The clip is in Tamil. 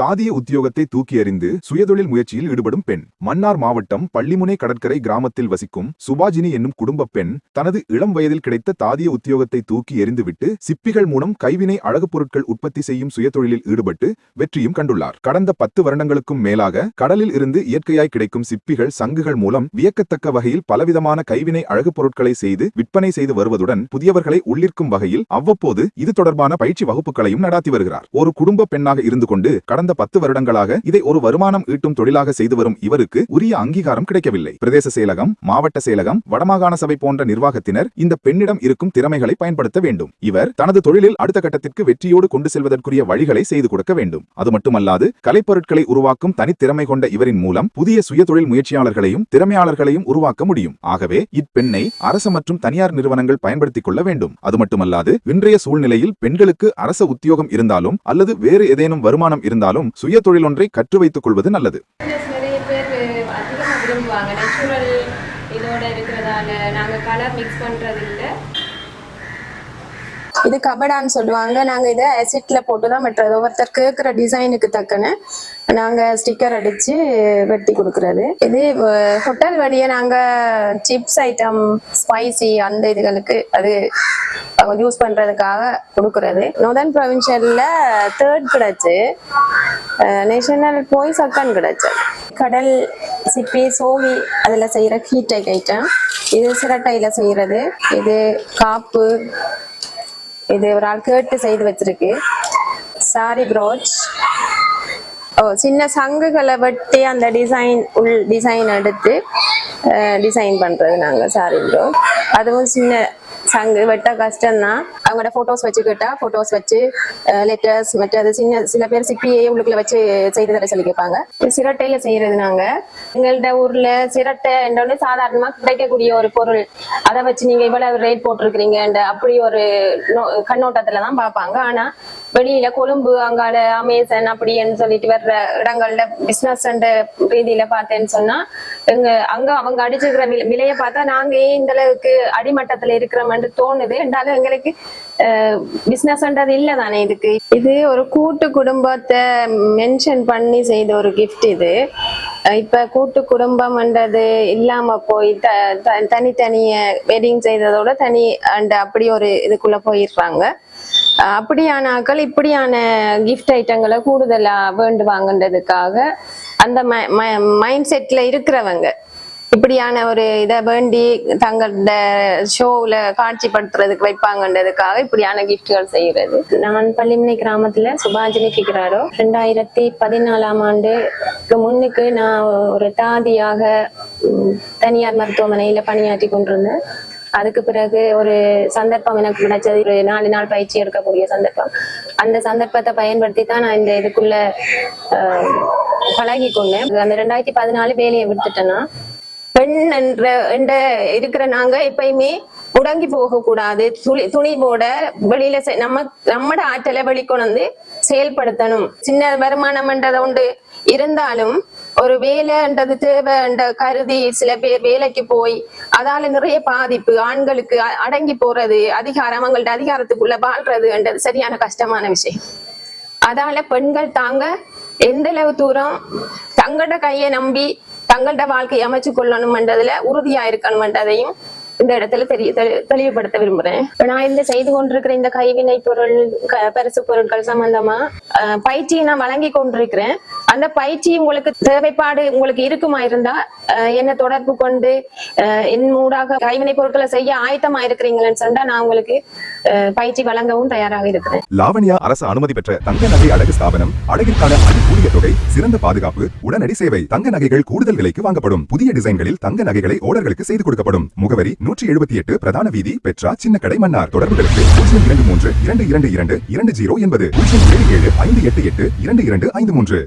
தாதிய உத்தியோகத்தை தூக்கி எறிந்து சுயதொழில் முயற்சியில் ஈடுபடும் பெண். மன்னார் மாவட்டம் பள்ளிமுனை கடற்கரை கிராமத்தில் வசிக்கும் சுபாஜினி என்னும் குடும்பப் பெண் தனது இளம் வயதில் கிடைத்த தாதிய உத்தியோகத்தை தூக்கி எறிந்துவிட்டு சிப்பிகள் மூலம் கைவினை அழகுப் பொருட்கள் உற்பத்தி செய்யும் சுயதொழிலில் ஈடுபட்டு வெற்றியும் கண்டுள்ளார். கடந்த பத்து வருடங்களுக்கும் மேலாக கடலில் இருந்து இயற்கையாய் கிடைக்கும் சிப்பிகள் சங்குகள் மூலம் வியக்கத்தக்க வகையில் பலவிதமான கைவினை அழகுப் பொருட்களை செய்து விற்பனை செய்து வருவதுடன் புதியவர்களை உள்ளிருக்கும் வகையில் அவ்வப்போது இது தொடர்பான பயிற்சி வகுப்புகளையும் நடாத்தி வருகிறார். ஒரு குடும்ப பெண்ணாக இருந்து கொண்டு கடந்த பத்து வருடங்களாக இதை ஒரு வருமானம் ஈட்டும் தொழிலாக செய்து வரும் இவருக்கு உரிய அங்கீகாரம் கிடைக்கவில்லை. பிரதேச செயலகம் மாவட்ட செயலகம் வடமாகாண சபை போன்ற நிர்வாகத்தினர் இந்த பெண்ணிடம் இருக்கும் திறமைகளை பயன்படுத்த வேண்டும். இவர் தனது தொழிலில் அடுத்த கட்டத்திற்கு வெற்றியோடு கொண்டு செல்வதற்குரிய வழிகளை செய்து கொடுக்க வேண்டும். அது மட்டுமல்லாது கலைப்பொருட்களை உருவாக்கும் தனித்திறமை கொண்ட இவரின் மூலம் புதிய சுயதொழில் முயற்சியாளர்களையும் திறமையாளர்களையும் உருவாக்க முடியும். ஆகவே இப்பெண்ணை அரசு மற்றும் தனியார் நிறுவனங்கள் பயன்படுத்திக் கொள்ள வேண்டும். அது மட்டுமல்லாது இன்றைய சூழ்நிலையில் பெண்களுக்கு அரச உத்தியோகம் இருந்தாலும் அல்லது வேறு ஏதேனும் வருமானம் இருந்தாலும் இருந்தாலும் சுய தொழில் ஒன்றை கற்று வைத்துக் கொள்வது நல்லது. இதோட இருக்கிறதால நாங்கள் கலர் மிக்ஸ் பண்ணுறது இல்லை இது கபடான்னு சொல்லுவாங்க. நாங்க இதை அசிட்ல போட்டு தான் வெட்டுறது. ஒவ்வொருத்தர் கேட்குற டிசைனுக்கு தக்கன நாங்க ஸ்டிக்கர் அடிச்சு வெட்டி கொடுக்கறது. இது ஹோட்டல் வழியே நாங்க சிப்ஸ் ஐட்டம் ஸ்பைசி அந்த இதுகளுக்கு அது அவங்க யூஸ் பண்றதுக்காக கொடுக்கறது. நோதன் ப்ரொவின்ஷியல்ல தேர்ட் கிடச்சு. நேஷனல் போய் செகண்ட் கிடச்சு. கடல் சிப்பி சோவி அதுல செய்யற ஹீட் ஐட்டம் இது சிரட்டையில செய்யறது. இது காப்பு இது ஒரு ஆள் கேட்டு செய்து வச்சிருக்கு. சாரி ப்ரோச் ஓ சின்ன சங்குகளை வெட்டி அந்த டிசைன் உள் டிசைன் எடுத்து டிசைன் பண்ணுறது நாங்கள் சாரி ப்ரோ அதுவும் சின்ன சங்கு வெட்ட கஷ்டம்தான் அவங்களோட ஃபோட்டோஸ் வச்சுக்கிட்டா ஃபோட்டோஸ் வச்சு லெட்டர்ஸ் மற்றது சின்ன சில பேர் சிப்பியே உள்ளுக்குள்ள வச்சு செய்து தர சொல்லி கேட்பாங்க. சிரட்டையில் செய்கிறது நாங்கள் எங்கள்ட ஊரில் சிரட்டை என்றோட சாதாரணமாக கிடைக்கக்கூடிய ஒரு பொருள். அதை வச்சு நீங்கள் இவ்வளவு ரேட் போட்டிருக்கிறீங்க அப்படி ஒரு நோ- தான் பார்ப்பாங்க. ஆனால் வெளியில கொழும்பு அங்கால அமேசன் அப்படின்னு சொல்லிட்டு வர்ற இடங்கள்ல பிசினஸ் ரீதியில பார்த்தேன்னு சொன்னா எங்க அங்க அவங்க அடிச்சிருக்கிற விலை- விலையை பார்த்தா நாங்க ஏன் இந்த அளவுக்கு அடிமட்டத்துல இருக்கிறோம்னு தோணுது? என்றாலும் எங்களுக்கு பிசினஸ்ன்றது இல்லை தானே இதுக்கு? இது ஒரு கூட்டு குடும்பத்தை மென்ஷன் பண்ணி செய்த ஒரு கிஃப்ட் இது. இப்ப கூட்டு குடும்பம்ன்றது இல்லாம போய் த- த- தனித்தனிய வெட்டிங் செய்ததோட தனி அண்ட் அப்படி ஒரு இதுக்குள்ள போயிடுறாங்க. அப்படியான ஆக்கள் இப்படியான கிஃப்ட் ஐட்டங்களை கூடுதலா வேண்டுவாங்கன்றதுக்காக அந்த மைண்ட் செட்ல இருக்கிறவங்க. இப்படியான ஒரு இதை வேண்டி தங்களோட ஷோவில் காட்சிப்படுத்துறதுக்கு வைப்பாங்கன்றதுக்காக இப்படியான கிஃப்ட்கள் செய்கிறது நான் பள்ளிமனை கிராமத்தில் சுபாஜினி ஃபிக்ராரோ ரெண்டாயிரத்தி பதினாலாம் ஆண்டுக்கு முன்னுக்கு நான் ஒரு தாதியாக தனியார் மருத்துவமனையில் பணியாற்றி கொண்டிருந்தேன். அதுக்கு பிறகு ஒரு சந்தர்ப்பம் எனக்கு கிடைச்சது. ஒரு நாலு நாள் பயிற்சி எடுக்கக்கூடிய சந்தர்ப்பம். அந்த சந்தர்ப்பத்தை பயன்படுத்தி தான் நான் இந்த இதுக்குள்ள பழகி கொண்டேன் அந்த ரெண்டாயிரத்தி பதினாலு வேலையை விட்டுட்டேன்னா பெண் என்ற என்ற இருக்கிற நாங்க எப்பயுமே முடங்கி போக கூடாது துணி துணி போட வெளியில செ- நம்ம நம்மட ஆற்றலை வெளிக்கொண்டு செயல்படுத்தணும். சின்ன வருமானம்ன்றத உண்டு. இருந்தாலும் ஒரு வேலைன்றது தேவைன்ற கருதி சில பேர் வேலைக்கு போய் அதால நிறைய பாதிப்பு ஆண்களுக்கு அடங்கி போறது அதிகாரம் அவங்கள்ட்ட அதிகாரத்துக்குள்ள வாழ்றதுன்றது சரியான கஷ்டமான விஷயம். அதால பெண்கள் தாங்க எந்த அளவு தூரம் தங்களோட கையை நம்பி தங்களோட வாழ்க்கையை அமைச்சு கொள்ளணும்ன்றதுல உறுதியா இருக்கணும்ன்றதையும் இந்த இடத்துல தெரிய தெளிவுபடுத்த விரும்புறேன். இப்ப நான் இந்த செய்து கொண்டிருக்கிற இந்த கைவினை பொருள் பரிசு பொருட்கள் சம்பந்தமா பயிற்சியை நான் வழங்கி கொண்டிருக்கிறேன். அந்த பயிற்சி உங்களுக்கு தேவைப்பாடு உங்களுக்கு இருக்குமா இருந்தா என்ன என்னை தொடர்பு கொண்டு என் மூடாக கைவினை பொருட்களை செய்ய ஆயத்தமா இருக்கிறீங்களேன்னு சொன்னா நான் உங்களுக்கு பயிற்சி வழங்கவும் தயாராக இருக்கிறேன். லாவணியா அரசு அனுமதி பெற்ற தங்க நகை அழகு ஸ்தாபனம் அழகிற்கான அதிகூடிய தொகை சிறந்த பாதுகாப்பு உடனடி சேவை தங்க நகைகள் கூடுதல் விலைக்கு வாங்கப்படும். புதிய டிசைன்களில் தங்க நகைகளை ஓடர்களுக்கு செய்து கொடுக்கப்படும். முகவரி நூற்றி எழுபத்தி எட்டு பிரதான வீதி பெற்றா சின்ன கடை மன்னார். தொடர்புகளுக்கு பூஜ்ஜியம் இரண்டு மூன்று இரண்டு இரண்டு இரண்டு இரண்டு ஜீரோ என்பது பூஜ்ஜியம் ஏழு ஏழு ஐந்து எட்டு எட்டு இரண்டு இரண்டு ஐந்து மூன்று.